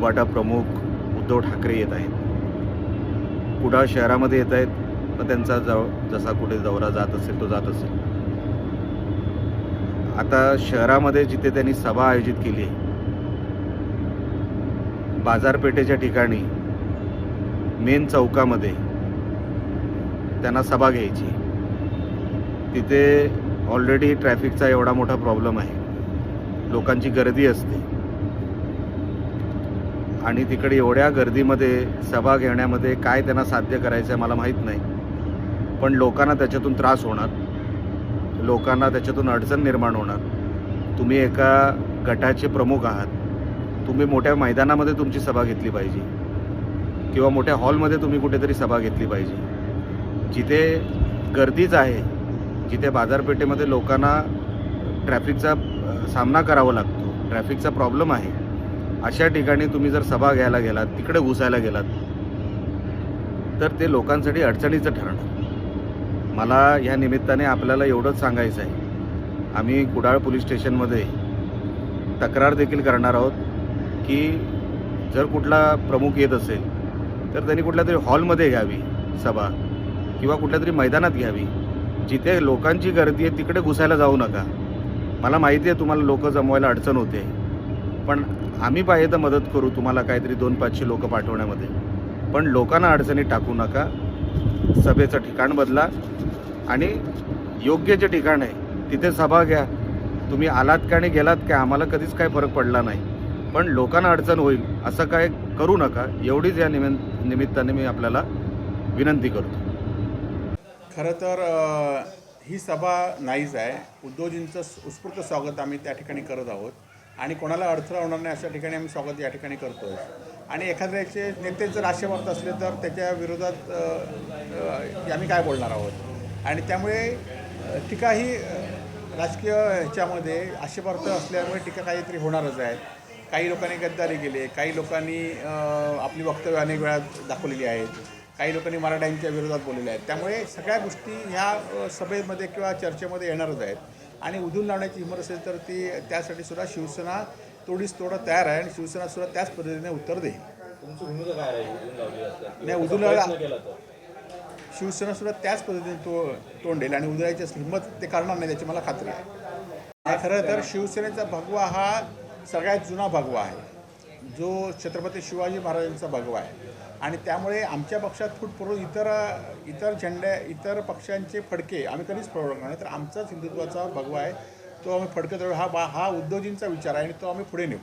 उबाटा प्रमुख उद्धव ठाकरे येत आहेत. कुडाळ शहरामध्ये येत आहेत मग त्यांचा जव जसा कुठे दौरा जात असेल तो जात असेल. आता शहरामध्ये जिथे त्यांनी सभा आयोजित केली आहे बाजारपेठेच्या ठिकाणी मेन चौकामध्ये त्यांना सभा घ्यायची. तिथे ऑलरेडी ट्रॅफिकचा एवढा मोठा प्रॉब्लेम आहे. लोकांची गर्दी असते. आणि तिकडे एवढ्या गर्दीमध्ये सभा घेण्यामध्ये काय त्यांना साध्य करायचं आहे मला माहीत नाही. पण लोकांना त्याच्यातून त्रास होणार. लोकांना त्याच्यातून अडचण निर्माण होणार. तुम्ही एका गटाचे प्रमुख आहात. तुम्ही मोठ्या मैदानामध्ये तुमची सभा घेतली पाहिजे. किंवा मोठ्या हॉलमध्ये तुम्ही कुठेतरी सभा घेतली पाहिजे. जिथे गर्दीच आहे जिथे बाजारपेठेमध्ये लोकांना ट्रॅफिकचा सामना करावा लागतो. ट्रॅफिकचा प्रॉब्लेम आहे. अशा ठिकाणी तुम्ही जर सभा घ्यायला गेलात तिकडे घुसायला गेलात तर ते लोकांसाठी अडचणीचं ठरणार. मला ह्या निमित्ताने आपल्याला एवढंच सांगायचं आहे. आम्ही कुडाळ पोलीस स्टेशनमध्ये तक्रार देखील करणार आहोत की जर कुठला प्रमुख येत असेल तर त्यांनी कुठल्या तरी हॉलमध्ये घ्यावी सभा किंवा कुठल्या तरी मैदानात घ्यावी. जिथे लोकांची गर्दी आहे तिकडे घुसायला जाऊ नका. मला माहिती आहे तुम्हाला लोक जमवायला अडचण होते. पण आम्ही पाहिजे तर मदत करू तुम्हाला काहीतरी दोन पाचशे लोक पाठवण्यामध्ये. पण लोकांना अडचणीत टाकू नका. सभेचं ठिकाण बदला आणि योग्य जे ठिकाण आहे तिथे सभा घ्या. तुम्ही आलात का आणि गेलात काय आम्हाला कधीच काय फरक पडला नाही. पण लोकांना अडचण होईल असं काय करू नका. एवढीच या निमि निमित्ताने मी आपल्याला विनंती करतो. खरं तर ही सभा नाहीच आहे. उद्योजींचं उत्स्फूर्त स्वागत आम्ही त्या ठिकाणी करत आहोत. आणि कोणाला अडथळा होणार नाही अशा ठिकाणी आम्ही स्वागत या ठिकाणी करतो आहे आणि एखाद्याचे नेते जर आशेवर्त असले तर त्याच्या विरोधात आम्ही काय बोलणार आहोत? आणि त्यामुळे टीका ही राजकीय ह्याच्यामध्ये आक्षेपार्थ असल्यामुळे टीका काहीतरी होणारच आहे. काही लोकांनी गद्दारी केली आहे काही लोकांनी आपली वक्तव्य अनेक वेळा दाखवलेली आहेत काही लोकांनी मराठ्यांच्या विरोधात बोललेल्या आहेत. त्यामुळे सगळ्या गोष्टी ह्या सभेमध्ये किंवा चर्चेमध्ये येणारच आहेत. आणि उधून लावण्याची हिंमत असेल तर ती त्यासाठी सुद्धा शिवसेना तोडीस तोडं तयार आहे आणि शिवसेना सुद्धा त्याच पद्धतीने उत्तर देईल? नाही उधून लावला शिवसेना सुद्धा त्याच पद्धतीने तो तोंड देईल आणि उधळायची हिंमत ते करणार नाही त्याची मला खात्री आहे. खरं तर शिवसेनेचा भगवा हा सगळ्यात जुना भगवा आहे. जो छत्रपती शिवाजी महाराजांचा भगवा आहे. आणि त्यामुळे आमच्या पक्षात फूटपूर्व इतर इतर झेंड्या इतर पक्षांचे फडके आम्ही कधीच फडवणार नाही. तर आमचाच हिंदुत्वाचा भगवा आहे. तो आम्ही फडकत हा बा हा उद्योजींचा विचार आहे आणि तो आम्ही पुढे नेऊ.